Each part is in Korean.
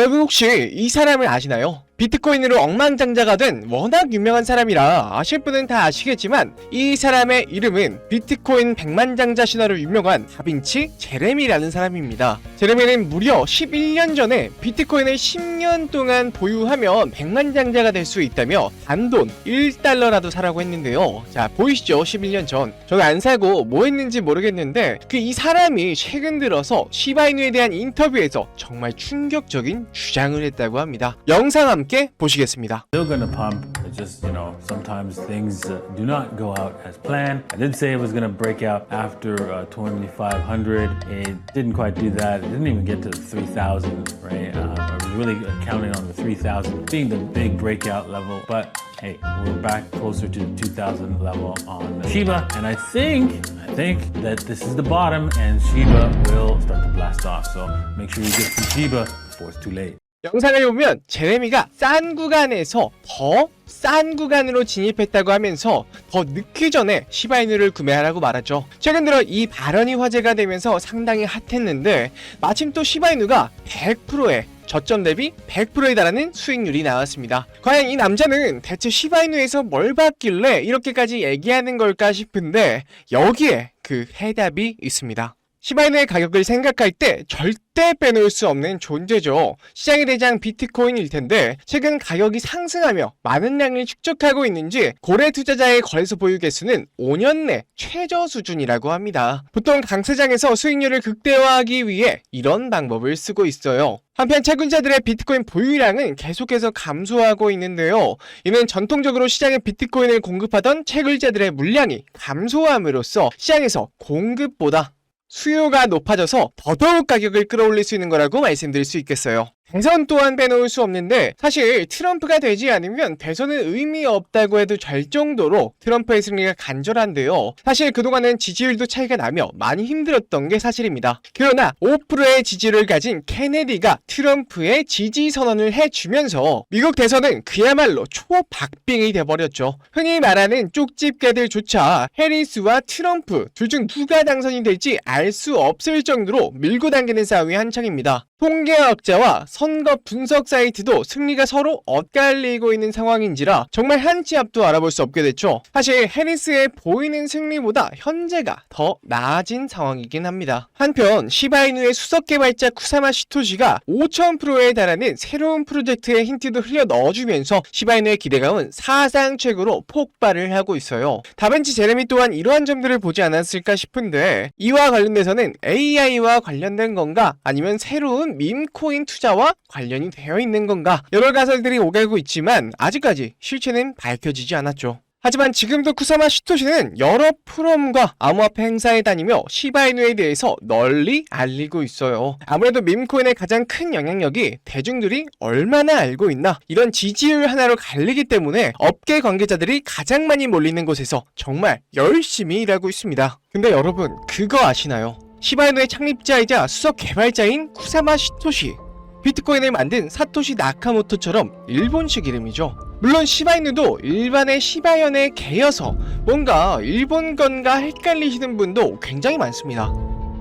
여러분 혹시 이 사람을 아시나요? 비트코인으로 억만장자가 된 워낙 유명한 사람이라 아실 분은 다 아시겠지만 이 사람의 이름은 비트코인 백만장자 신화로 유명한 다빈치 제레미라는 사람입니다. 제레미는 무려 11년 전에 비트코인을 10년 동안 보유하면 백만장자가 될 수 있다며 단돈 1달러라도 사라고 했는데요. 자 보이시죠? 11년 전. 저는 안 사고 뭐 했는지 모르겠는데 그 이 사람이 최근 들어서 시바이누에 대한 인터뷰에서 정말 충격적인 주장을 했다고 합니다. 영상 함께 보시겠습니다. still gonna pump. It's just, you know, sometimes things uh, do not go out as planned. I did say it was gonna break out after uh, 2500. It didn't quite do that. It didn't even get to 3000, right? Uh, I was really counting on the 3000 being the big breakout level, but hey, we're back closer to the 2000 level on Shiba, and I think, I think that this is the bottom, and Shiba will start to blast off. So make sure you get some Shiba before it's too late. 영상을 보면 제레미가 싼 구간에서 더 싼 구간으로 진입했다고 하면서 더 늦기 전에 시바이누를 구매하라고 말하죠. 최근 들어 이 발언이 화제가 되면서 상당히 핫했는데 마침 또 시바이누가 100%의 저점 대비 100%에 달하는 수익률이 나왔습니다. 과연 이 남자는 대체 시바이누에서 뭘 봤길래 이렇게까지 얘기하는 걸까 싶은데 여기에 그 해답이 있습니다. 시바이누의 가격을 생각할 때 절대 빼놓을 수 없는 존재죠. 시장의 대장 비트코인일 텐데 최근 가격이 상승하며 많은 양을 축적하고 있는지 고래 투자자의 거래소 보유 개수는 5년 내 최저 수준이라고 합니다. 보통 강세장에서 수익률을 극대화하기 위해 이런 방법을 쓰고 있어요. 한편 채권자들의 비트코인 보유량은 계속해서 감소하고 있는데요. 이는 전통적으로 시장에 비트코인을 공급하던 채굴자들의 물량이 감소함으로써 시장에서 공급보다 수요가 높아져서 더더욱 가격을 끌어올릴 수 있는 거라고 말씀드릴 수 있겠어요. 대선 또한 빼놓을 수 없는데 사실 트럼프가 되지 않으면 대선은 의미 없다고 해도 될 정도로 트럼프의 승리가 간절한데요. 사실 그동안은 지지율도 차이가 나며 많이 힘들었던 게 사실입니다. 그러나 5%의 지지를 가진 케네디가 트럼프의 지지 선언을 해주면서 미국 대선은 그야말로 초박빙이 돼버렸죠. 흔히 말하는 쪽집게들조차 해리스와 트럼프 둘 중 누가 당선이 될지 알 수 없을 정도로 밀고 당기는 싸움이 한창입니다. 통계학자와 선거 분석 사이트도 승리가 서로 엇갈리고 있는 상황인지라 정말 한치 앞도 알아볼 수 없게 됐죠. 사실 해리스의 보이는 승리보다 현재가 더 나아진 상황이긴 합니다. 한편 시바이누의 수석 개발자 쿠사마 시토시가 5,000%에 달하는 새로운 프로젝트의 힌트도 흘려 넣어주면서 시바이누의 기대감은 사상 최고로 폭발을 하고 있어요. 다벤치 제레미 또한 이러한 점들을 보지 않았을까 싶은데 이와 관련돼서는 AI와 관련된 건가 아니면 새로운 밈코인 투자와 관련이 되어 있는 건가 여러 가설들이 오가고 있지만 아직까지 실체는 밝혀지지 않았죠. 하지만 지금도 쿠사마 시토시는 여러 프롬과 암호화폐 행사에 다니며 시바이누에 대해서 널리 알리고 있어요. 아무래도 밈코인의 가장 큰 영향력이 대중들이 얼마나 알고 있나 이런 지지율 하나로 갈리기 때문에 업계 관계자들이 가장 많이 몰리는 곳에서 정말 열심히 일하고 있습니다. 근데 여러분 그거 아시나요? 시바이누의 창립자이자 수석 개발자인 쿠사마 시토시 비트코인을 만든 사토시 나카모토처럼 일본식 이름이죠. 물론 시바이누도 일반의 시바연의 개여서 뭔가 일본 건가 헷갈리시는 분도 굉장히 많습니다.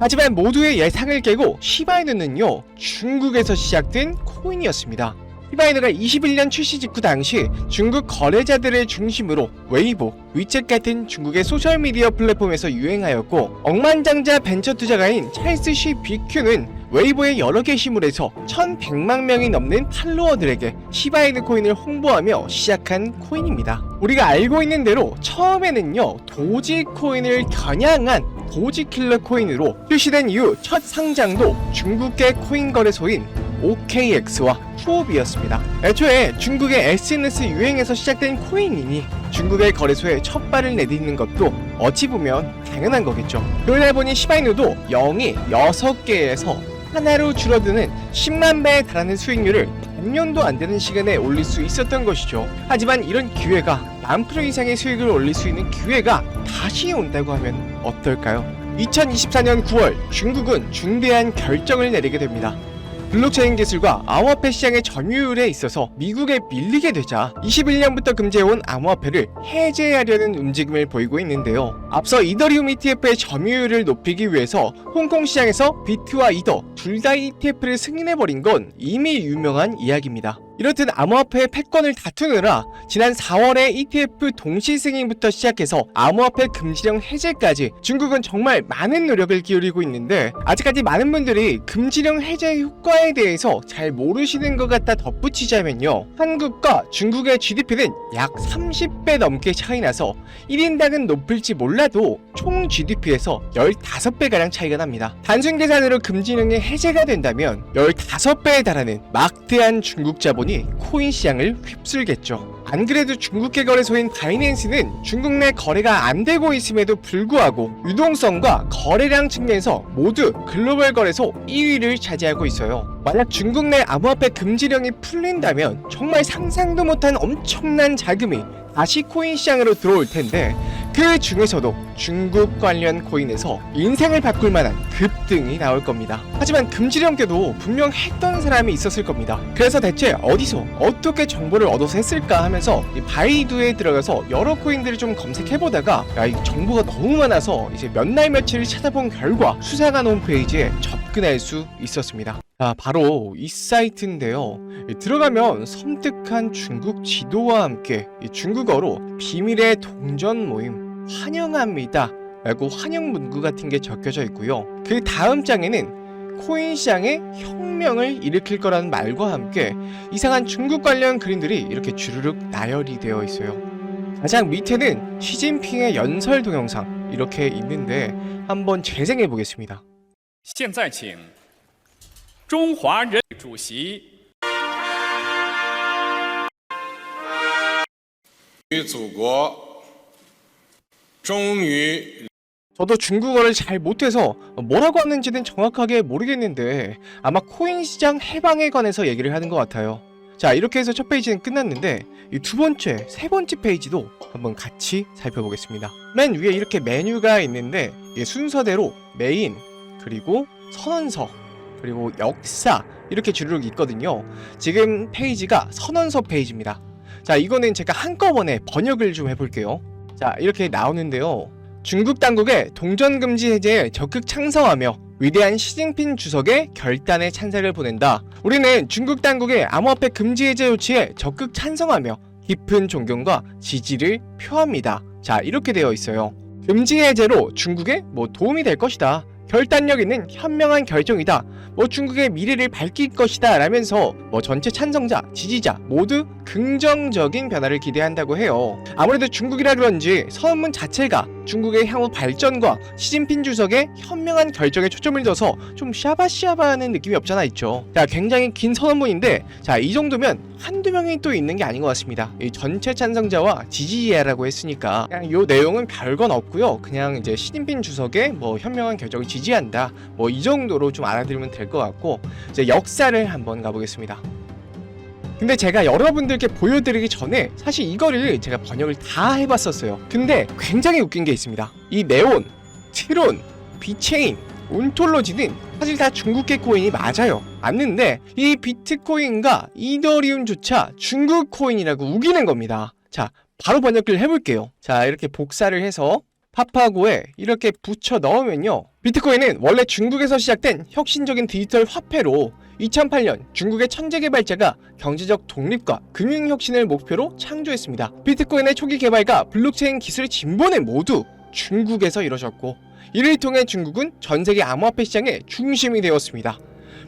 하지만 모두의 예상을 깨고 시바이누는요 중국에서 시작된 코인이었습니다. 시바이누가 21년 출시 직후 당시 중국 거래자들을 중심으로 웨이보, 위챗 같은 중국의 소셜미디어 플랫폼에서 유행하였고 억만장자 벤처 투자가인 찰스 시 비큐는 웨이보의 여러 게시물에서 1100만 명이 넘는 팔로워들에게 시바이누 코인을 홍보하며 시작한 코인입니다. 우리가 알고 있는 대로 처음에는요 도지 코인을 겨냥한 도지킬러 코인으로 출시된 이후 첫 상장도 중국계 코인 거래소인 OKX와 추업이었습니다. 애초에 중국의 SNS 유행에서 시작된 코인이니 중국의 거래소에 첫 발을 내딛는 것도 어찌 보면 당연한 거겠죠. 그러다 보니 시바이누도 0이 6개에서 하나로 줄어드는 10만 배에 달하는 수익률을 반년도 안 되는 시간에 올릴 수 있었던 것이죠. 하지만 이런 기회가 만 프로 이상의 수익을 올릴 수 있는 기회가 다시 온다고 하면 어떨까요? 2024년 9월 중국은 중대한 결정을 내리게 됩니다. 블록체인 기술과 암호화폐 시장의 점유율에 있어서 미국에 밀리게 되자 21년부터 금지해온 암호화폐를 해제하려는 움직임을 보이고 있는데요. 앞서 이더리움 ETF의 점유율을 높이기 위해서 홍콩 시장에서 비트와 이더 둘 다 ETF를 승인해버린 건 이미 유명한 이야기입니다. 이렇듯 암호화폐의 패권을 다투느라. 지난 4월에 ETF 동시 승인부터 시작해서 암호화폐 금지령 해제까지 중국은 정말 많은 노력을 기울이고 있는데 아직까지 많은 분들이 금지령 해제 효과에 대해서 잘 모르시는 것 같다 덧붙이자면요. 한국과 중국의 GDP는 약 30배 넘게 차이 나서 1인당은 높을지 몰라도 총 GDP에서 15배가량 차이가 납니다. 단순 계산으로 금지령이 해제가 된다면 15배에 달하는 막대한 중국 자본 이 코인 시장을 휩쓸겠죠. 안 그래도 중국계 거래소인 바이낸스는 중국 내 거래가 안 되고 있음에도 불구하고 유동성과 거래량 측면에서 모두 글로벌 거래소 1위를 차지하고 있어요. 만약 중국 내 암호화폐 금지령이 풀린다면 정말 상상도 못한 엄청난 자금이 다시 코인 시장으로 들어올 텐데 그 중에서도 중국 관련 코인에서 인생을 바꿀 만한 급등이 나올 겁니다. 하지만 금지령께도 분명 했던 사람이 있었을 겁니다. 그래서 대체 어디서 어떻게 정보를 얻어서 했을까 하면서 이 바이두에 들어가서 여러 코인들을 좀 검색해보다가 야, 이 정보가 너무 많아서 이제 몇 날 며칠을 찾아본 결과 수사관 홈페이지에 접근할 수 있었습니다. 자, 바로 이 사이트인데요. 이 들어가면 섬뜩한 중국 지도와 함께 이 중국어로 비밀의 동전 모임 환영합니다. 라고 환영 문구 같은 게 적혀져 있고요. 그 다음 장에는 코인 시장에 혁명을 일으킬 거라는 말과 함께 이상한 중국 관련 그림들이 이렇게 주르륵 나열이 되어 있어요. 가장 밑에는 시진핑의 연설 동영상 이렇게 있는데 한번 재생해 보겠습니다. 现在请中华人主席于祖国， 忠于 저도 중국어를 잘 못해서 뭐라고 하는지는 정확하게 모르겠는데 아마 코인 시장 해방에 관해서 얘기를 하는 것 같아요. 자 이렇게 해서 첫 페이지는 끝났는데 이두 번째, 세 번째 페이지도 한번 같이 살펴보겠습니다. 맨 위에 이렇게 메뉴가 있는데 순서대로 메인 그리고 선언서 그리고 역사 이렇게 주르륵 있거든요. 지금 페이지가 선언서 페이지입니다. 자 이거는 제가 한꺼번에 번역을 좀 해볼게요. 자 이렇게 나오는데요. 중국 당국의 동전 금지 해제에 적극 찬성하며 위대한 시진핑 주석의 결단에 찬사를 보낸다. 우리는 중국 당국의 암호화폐 금지 해제 조치에 적극 찬성하며 깊은 존경과 지지를 표합니다. 자, 이렇게 되어 있어요. 금지 해제로 중국에 뭐 도움이 될 것이다. 결단력 있는 현명한 결정이다. 뭐 중국의 미래를 밝힐 것이다. 라면서 뭐 전체 찬성자, 지지자 모두 긍정적인 변화를 기대한다고 해요. 아무래도 중국이라 그런지 선언문 자체가 중국의 향후 발전과 시진핑 주석의 현명한 결정에 초점을 둬서 좀 샤바샤바하는 느낌이 없잖아 있죠. 자, 굉장히 긴 선언문인데 자, 이 정도면 한두 명이 또 있는 게 아닌 것 같습니다. 이 전체 찬성자와 지지자라고 했으니까 그냥 요 내용은 별건 없고요. 그냥 이제 시진핑 주석의 뭐 현명한 결정을 지지한다. 뭐 이 정도로 좀 알아들으면 될 것 같고 이제 역사를 한번 가보겠습니다. 근데 제가 여러분들께 보여드리기 전에 사실 이거를 제가 번역을 다 해봤었어요. 근데 굉장히 웃긴 게 있습니다. 이 네온, 트론, 비체인, 온톨로지는 사실 다 중국계 코인이 맞아요. 맞는데 이 비트코인과 이더리움조차 중국 코인이라고 우기는 겁니다. 자, 바로 번역을 해볼게요. 자, 이렇게 복사를 해서 파파고에 이렇게 붙여 넣으면요. 비트코인은 원래 중국에서 시작된 혁신적인 디지털 화폐로 2008년 중국의 천재 개발자가 경제적 독립과 금융 혁신을 목표로 창조했습니다. 비트코인의 초기 개발과 블록체인 기술 진보는 모두 중국에서 이루어졌고 이를 통해 중국은 전 세계 암호화폐 시장의 중심이 되었습니다.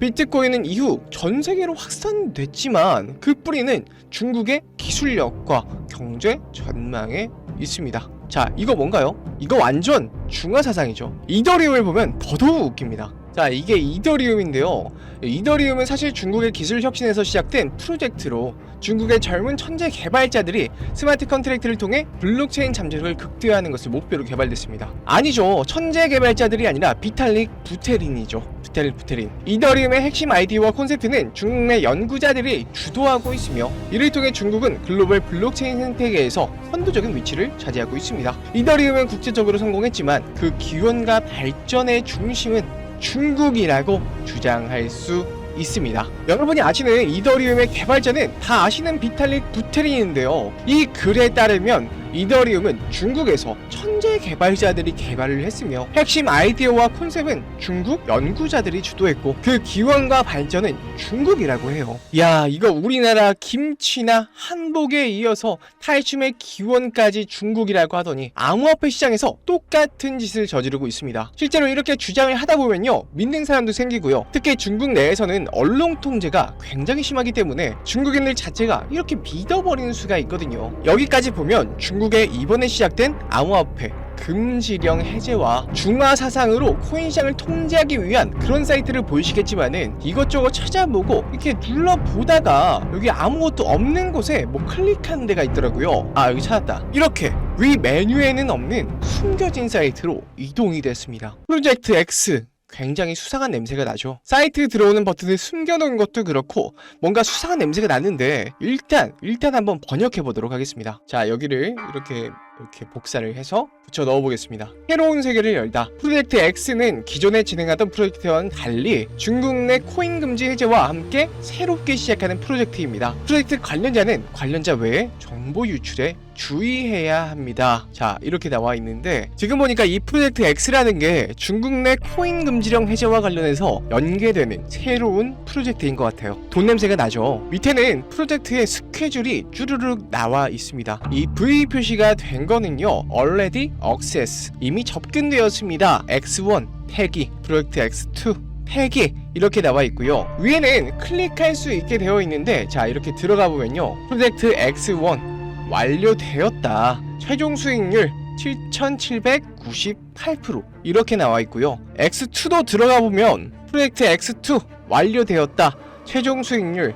비트코인은 이후 전 세계로 확산됐지만 그 뿌리는 중국의 기술력과 경제 전망에 있습니다. 자, 이거 뭔가요? 이거 완전 중화 사상이죠. 이 더리움을 보면 더더욱 웃깁니다. 자, 이게 이더리움인데요. 이더리움은 사실 중국의 기술 혁신에서 시작된 프로젝트로 중국의 젊은 천재 개발자들이 스마트 컨트랙트를 통해 블록체인 잠재력을 극대화하는 것을 목표로 개발됐습니다. 아니죠. 천재 개발자들이 아니라 비탈릭 부테린이죠. 부테린 부테린. 이더리움의 핵심 아이디어와 콘셉트는 중국 내 연구자들이 주도하고 있으며 이를 통해 중국은 글로벌 블록체인 생태계에서 선도적인 위치를 차지하고 있습니다. 이더리움은 국제적으로 성공했지만 그 기원과 발전의 중심은 중국이라고 주장할 수 있습니다. 여러분이 아시는 이더리움의 개발자는 다 아시는 비탈릭 부테린인데요. 이 글에 따르면 이더리움은 중국에서 천재 개발자들이 개발을 했으며 핵심 아이디어와 콘셉트는 중국 연구자들이 주도했고 그 기원과 발전은 중국이라고 해요. 야 이거 우리나라 김치나 한복에 이어서 탈춤의 기원까지 중국이라고 하더니 암호화폐 시장에서 똑같은 짓을 저지르고 있습니다. 실제로 이렇게 주장을 하다 보면요 믿는 사람도 생기고요. 특히 중국 내에서는 언론 통제가 굉장히 심하기 때문에 중국인들 자체가 이렇게 믿어버리는 수가 있거든요. 여기까지 보면 중국 의 이번에 시작된 암호화폐 금지령 해제와 중화 사상으로 코인 시장을 통제하기 위한 그런 사이트를 보이시겠지만은 이것저것 찾아보고 이렇게 눌러보다가 여기 아무것도 없는 곳에 뭐 클릭하는 데가 있더라고요. 아 여기 찾았다. 이렇게 위 메뉴에는 없는 숨겨진 사이트로 이동이 됐습니다. 프로젝트 X 굉장히 수상한 냄새가 나죠. 사이트 들어오는 버튼을 숨겨놓은 것도 그렇고 뭔가 수상한 냄새가 나는데 일단 일단 한번 번역해 보도록 하겠습니다. 자 여기를 이렇게 이렇게 복사를 해서 붙여 넣어 보겠습니다. 새로운 세계를 열다. 프로젝트 X는 기존에 진행하던 프로젝트와는 달리 중국 내 코인 금지 해제와 함께 새롭게 시작하는 프로젝트입니다. 프로젝트 관련자는 관련자 외에 정보 유출에 주의해야 합니다. 자, 이렇게 나와 있는데 지금 보니까 이 프로젝트 X라는 게 중국 내 코인 금지령 해제와 관련해서 연계되는 새로운 프로젝트인 것 같아요. 돈 냄새가 나죠. 밑에는 프로젝트의 스케줄이 쭈르륵 나와 있습니다. 이 V 표시가 된 거는요. already access 이미 접근되었습니다. X1 태기 프로젝트 X2 폐기 이렇게 나와 있고요. 위에는 클릭할 수 있게 되어 있는데 자 이렇게 들어가 보면요. 프로젝트 X1 완료되었다. 최종 수익률 7,798% 이렇게 나와 있고요. X2도 들어가 보면 프로젝트 X2 완료되었다. 최종 수익률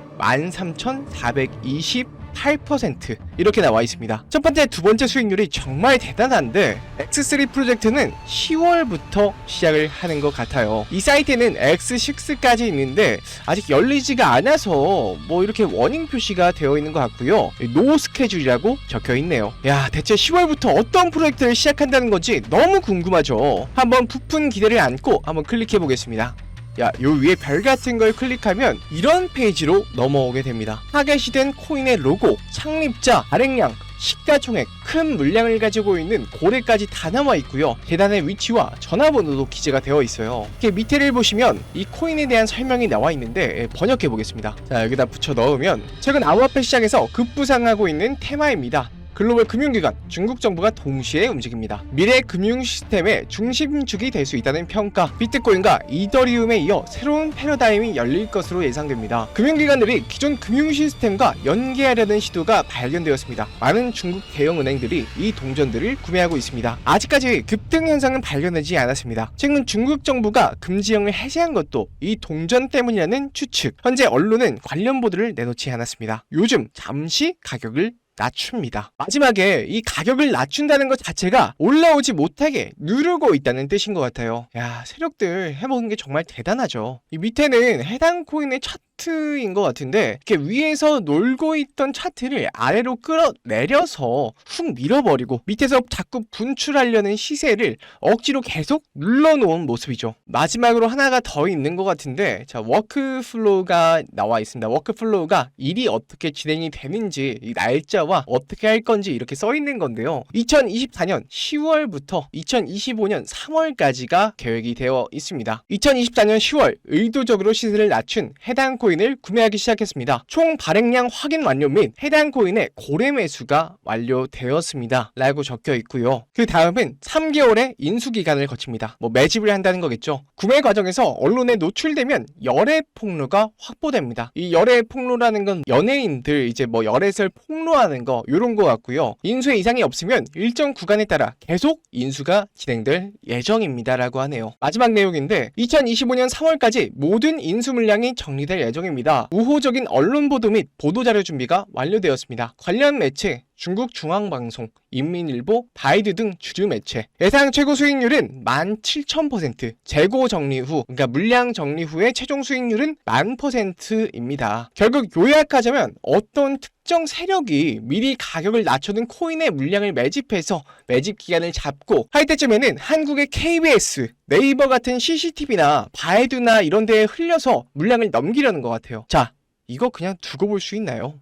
13,428% 이렇게 나와 있습니다. 첫 번째, 두 번째 수익률이 정말 대단한데 X3 프로젝트는 10월부터 시작을 하는 것 같아요. 이 사이트에는 X6까지 있는데 아직 열리지가 않아서 뭐 이렇게 워닝 표시가 되어 있는 것 같고요. 노 스케줄이라고 적혀 있네요. 야, 대체 10월부터 어떤 프로젝트를 시작한다는 건지 너무 궁금하죠. 한번 부푼 기대를 안고 한번 클릭해 보겠습니다. 야, 요 위에 별 같은 걸 클릭하면 이런 페이지로 넘어오게 됩니다. 타겟이 된 코인의 로고, 창립자, 발행량, 시가총액, 큰 물량을 가지고 있는 고래까지 다 나와 있고요. 계단의 위치와 전화번호도 기재가 되어 있어요. 이렇게 밑에를 보시면 이 코인에 대한 설명이 나와 있는데 예, 번역해 보겠습니다. 자, 여기다 붙여 넣으면 최근 암호화폐 시장에서 급부상하고 있는 테마입니다. 글로벌 금융기관, 중국 정부가 동시에 움직입니다. 미래 금융 시스템의 중심축이 될 수 있다는 평가, 비트코인과 이더리움에 이어 새로운 패러다임이 열릴 것으로 예상됩니다. 금융기관들이 기존 금융 시스템과 연계하려는 시도가 발견되었습니다. 많은 중국 대형 은행들이 이 동전들을 구매하고 있습니다. 아직까지 급등 현상은 발견되지 않았습니다. 최근 중국 정부가 금지령을 해제한 것도 이 동전 때문이라는 추측. 현재 언론은 관련 보도를 내놓지 않았습니다. 요즘 잠시 가격을 낮춥니다. 마지막에 이 가격을 낮춘다는 것 자체가 올라오지 못하게 누르고 있다는 뜻인 것 같아요. 야, 세력들 해먹은 게 정말 대단하죠. 이 밑에는 해당 코인의 차트인 것 같은데 이렇게 위에서 놀고 있던 차트를 아래로 끌어내려서 훅 밀어버리고 밑에서 자꾸 분출하려는 시세를 억지로 계속 눌러놓은 모습이죠. 마지막으로 하나가 더 있는 것 같은데 자 워크플로우가 나와 있습니다. 워크플로우가 일이 어떻게 진행이 되는지 이 날짜와 어떻게 할 건지 이렇게 써 있는 건데요. 2024년 10월부터 2025년 3월까지가 계획이 되어 있습니다. 2024년 10월 의도적으로 시세를 낮춘 해당 코인 을 구매하기 시작했습니다. 총 발행량 확인 완료 및 해당 코인의 고래 매수가 완료되었습니다. 라고 적혀 있고요. 그 다음은 3개월의 인수 기간을 거칩니다. 뭐 매집을 한다는 거겠죠. 구매 과정에서 언론에 노출되면 열애 폭로가 확보됩니다. 이 열애 폭로라는 건 연예인들 이제 뭐 열애설 폭로하는 거 요런 거 같고요. 인수에 이상이 없으면 일정 구간에 따라 계속 인수가 진행될 예정입니다라고 하네요. 마지막 내용인데 2025년 3월까지 모든 인수 물량이 정리될 예정 입니다. 우호적인 언론 보도 및 보도 자료 준비가 완료되었습니다. 관련 매체 중국 중앙방송, 인민일보, 바이드 등 주류 매체. 예상 최고 수익률은 17,000%, 재고 정리 후, 그러니까 물량 정리 후의 최종 수익률은 만 퍼센트입니다. 결국 요약하자면 어떤 특정 세력이 미리 가격을 낮춰둔 코인의 물량을 매집해서 매집 기간을 잡고 할 때쯤에는 한국의 KBS, 네이버 같은 CCTV나 바이두나 이런 데에 흘려서 물량을 넘기려는 것 같아요. 자, 이거 그냥 두고 볼 수 있나요?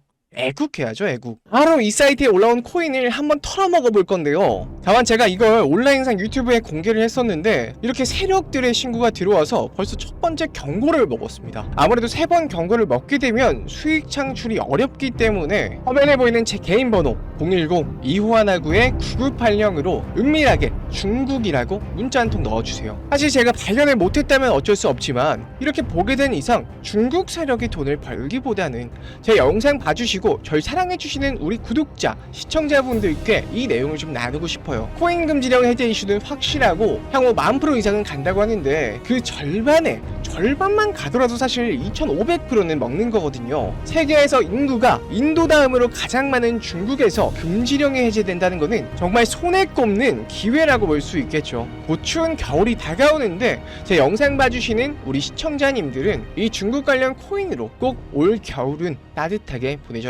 애국해야죠, 애국. 바로 이 사이트에 올라온 코인을 한번 털어먹어 볼 건데요. 다만 제가 이걸 온라인상 유튜브에 공개를 했었는데 이렇게 세력들의 신고가 들어와서 벌써 첫 번째 경고를 먹었습니다. 아무래도 세 번 경고를 먹게 되면 수익 창출이 어렵기 때문에 화면에 보이는 제 개인 번호 010-2519의 9980으로 은밀하게 중국이라고 문자 한 통 넣어주세요. 사실 제가 발견을 못했다면 어쩔 수 없지만 이렇게 보게 된 이상 중국 세력이 돈을 벌기보다는 제 영상 봐주시고 절 사랑해주시는 우리 구독자, 시청자분들께 이 내용을 좀 나누고 싶어요. 코인 금지령 해제 이슈는 확실하고 향후 만 프로 이상은 간다고 하는데 그 절반에 절반만 가더라도 사실 2,500%는 먹는 거거든요. 세계에서 인구가 인도 다음으로 가장 많은 중국에서 금지령이 해제된다는 거는 정말 손에 꼽는 기회라고 볼 수 있겠죠. 곧 추운 겨울이 다가오는데 제 영상 봐주시는 우리 시청자님들은 이 중국 관련 코인으로 꼭 올 겨울은 따뜻하게 보내셨으면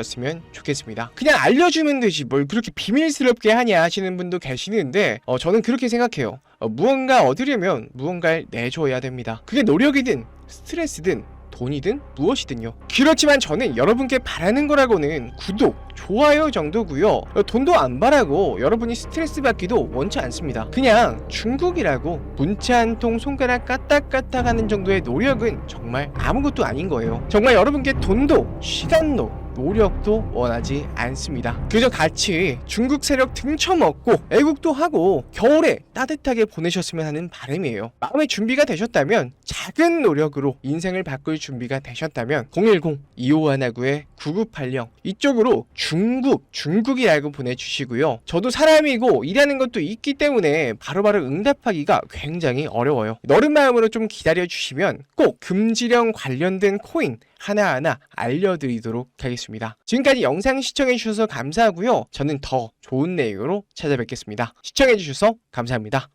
좋겠습니다. 그냥 알려주면 되지 뭘 그렇게 비밀스럽게 하냐 하시는 분도 계시는데 어, 저는 그렇게 생각해요. 어, 무언가 얻으려면 무언가를 내줘야 됩니다. 그게 노력이든 스트레스든 돈이든 무엇이든요. 그렇지만 저는 여러분께 바라는 거라고는 구독, 좋아요 정도고요. 어, 돈도 안 바라고 여러분이 스트레스 받기도 원치 않습니다. 그냥 중국이라고 문자 한 통 손가락 까딱까딱 하는 정도의 노력은 정말 아무것도 아닌 거예요. 정말 여러분께 돈도 시간도 노력도 원하지 않습니다. 그저 같이 중국 세력 등쳐먹고 애국도 하고 겨울에 따뜻하게 보내셨으면 하는 바람이에요. 마음의 준비가 되셨다면 작은 노력으로 인생을 바꿀 준비가 되셨다면 010-2519의 9980 이쪽으로 중국, 중국이라고 보내주시고요. 저도 사람이고 일하는 것도 있기 때문에 바로바로 응답하기가 굉장히 어려워요. 너른 마음으로 좀 기다려주시면 꼭 금지령 관련된 코인 하나하나 알려드리도록 하겠습니다. 지금까지 영상 시청해주셔서 감사하고요. 저는 더 좋은 내용으로 찾아뵙겠습니다. 시청해주셔서 감사합니다.